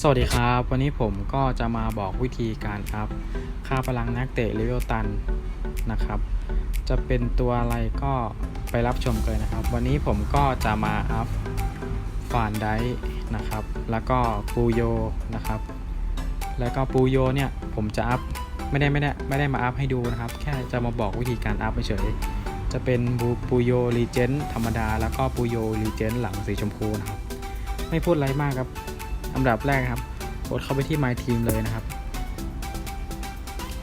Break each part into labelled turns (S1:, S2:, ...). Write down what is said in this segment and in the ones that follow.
S1: สวัสดีครับ วันนี้ผมก็จะมาบอกวิธีการอัพค่าพลังนักเตะเลเวลตันนะครับ จะเป็นตัวอะไรก็ไปรับชมกันเลยนะครับ วันนี้ผมก็จะมาอัพฟานไดนะครับ แล้วก็ปูโยนะครับ แล้วก็ปูโยเนี่ยผมจะอัพ ไม่ได้ไม่ได้ไม่ได้มาอัพให้ดูนะครับ แค่จะมาบอกวิธีการอัพเฉยจะเป็นบูปูโยรีเจนธรรมดา แล้วก็ปูโยรีเจนหลังสีชมพูนะครับ ไม่พูดอะไรมากครับอันดับแรกครับกดเข้าไปที่ My Team เลยนะครับ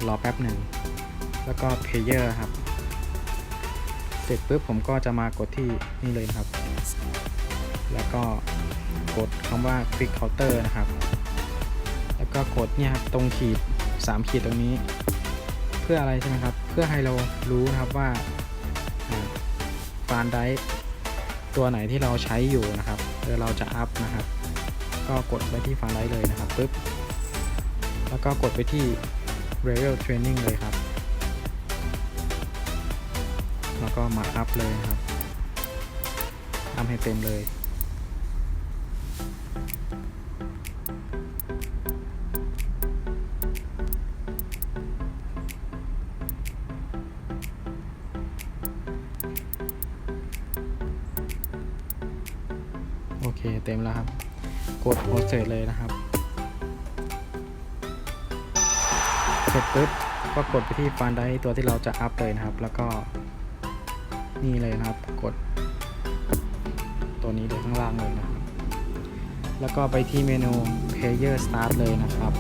S1: รอแป๊บหนึ่ง แล้วก็ Player ครับ เสร็จปุ๊บผมก็จะมากดที่นี่เลยนะครับ แล้วก็กดคำว่า Quick Counter นะครับ แล้วก็กดเนี่ยครับตรงขีด 3 ขีดตรงนี้ เพื่ออะไรใช่ไหมครับ เพื่อให้เรารู้นะครับว่าฟานไดตัวไหนที่เราใช้อยู่นะครับเดี๋ยวเราจะอัพนะครับ ก็กดไปที่ฟังไลท์เลยนะครับปุ๊บแล้วก็กดไปที่ Rail Training เลยครับ แล้วก็มาอัพเลยครับอัพให้เต็มเลย โอเคเต็มแล้วครับ กดโปรเซสเลยนะครับ เสร็จปุ๊บก็กดไปที่ฟันได้ตัวที่เราจะอัพเลยนะครับ แล้วก็นี่เลยนะครับ กด ตัวนี้เลยข้างล่างเลยนะครับ แล้วก็ไปที่เมนู Player Start เลยนะครับ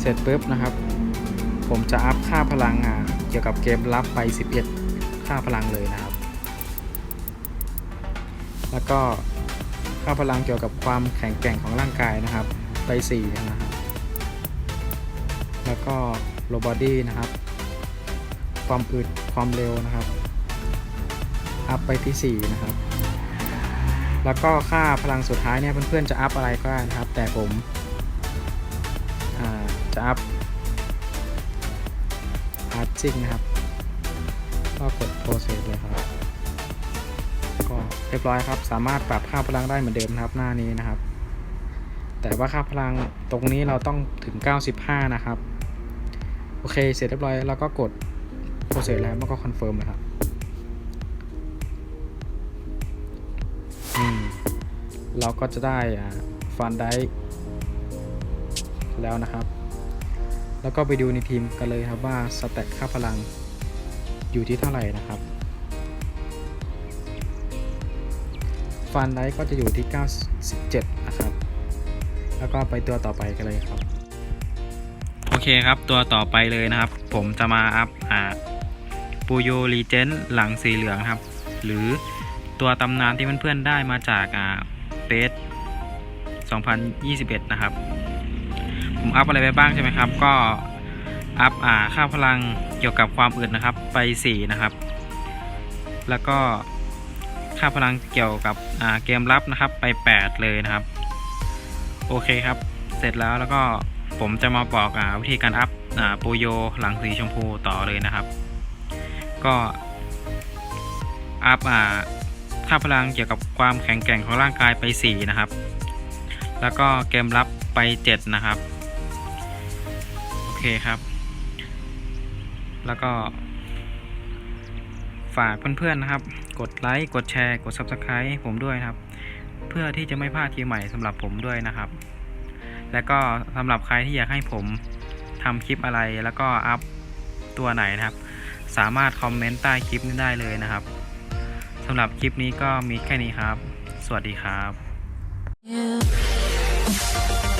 S1: เสร็จปุ๊บนะครับ ผมจะอัพค่าพลังอะเกี่ยวกับเกมรับไป 11 ค่าพลังเลยนะครับ แล้วก็ค่าพลังเกี่ยวกับความแข็งแกร่งของร่างกายนะครับ ไป4นะครับ แล้วก็โลบอดี้นะครับ ความอึดความเร็วนะครับ อัพไปที่ 4 นะครับ แล้วก็ค่าพลังสุดท้ายเนี่ยเพื่อนๆจะอัพอะไรก็ได้นะครับ แต่ผมจะอัพอาร์จิงนะครับ ก็กดโปรเซส เลยครับก็เรียบร้อยครับ สามารถปรับค่าพลังได้เหมือนเดิมนะครับหน้านี้นะครับ แต่ว่าค่าพลังตรงนี้เราต้องถึง 95 นะครับ โอเค เสร็จเรียบร้อยแล้วก็กดโปรเซสแล้วมันก็คอนเฟิร์มเลยครับอืมเราก็จะได้ฟันได้แล้วนะครับ แล้วก็ไปดูในทีมกันเลยครับว่าสแต็กค่าพลังอยู่ที่เท่าไหร่นะครับ ฟันไดก็จะอยู่ที่ 97 นะครับ แล้วก็ไปตัวต่อไปกันเลยครับ โอเคครับตัวต่อไปเลยนะครับ ผมจะมาอัพอ่าปูโยรีเจนหลังสีเหลืองครับ หรือตัวตำนานที่เพื่อนๆได้มาจากอ่าเบส2021 นะครับ ผมอัพอะไรไปบ้างใช่ไหมครับ ก็อัพอ่าค่าพลังเกี่ยวกับความอึดนะครับ ไป 4 นะครับ แล้วก็ ค่าพลังเกี่ยวกับเกมรับนะครับไป 8 เลยนะครับ โอเคครับ เสร็จแล้วแล้วก็ผมจะมาบอกอวิธีการอัพปูโยหลังสีชมพูต่อเลยนะครับ ก็อัพค่าพลังเกี่ยวกับความแข็งแกร่งของร่างกายไป 4 นะครับ แล้วก็เกมรับไป 7 นะครับ โอเคครับ แล้วก็ ฝากเพื่อนๆนะครับ กดไลค์กดแชร์กด Subscribe ให้ผมด้วยครับ เพื่อที่จะไม่พลาดทีใหม่สำหรับผมด้วยนะครับ และก็สำหรับใครที่อยากให้ผมทำคลิปอะไรแล้วก็อัพตัวไหนนะครับ สามารถคอมเมนต์ใต้คลิปนี้ได้เลยนะครับสำหรับคลิปนี้ก็มีแค่นี้ครับ สวัสดีครับ
S2: You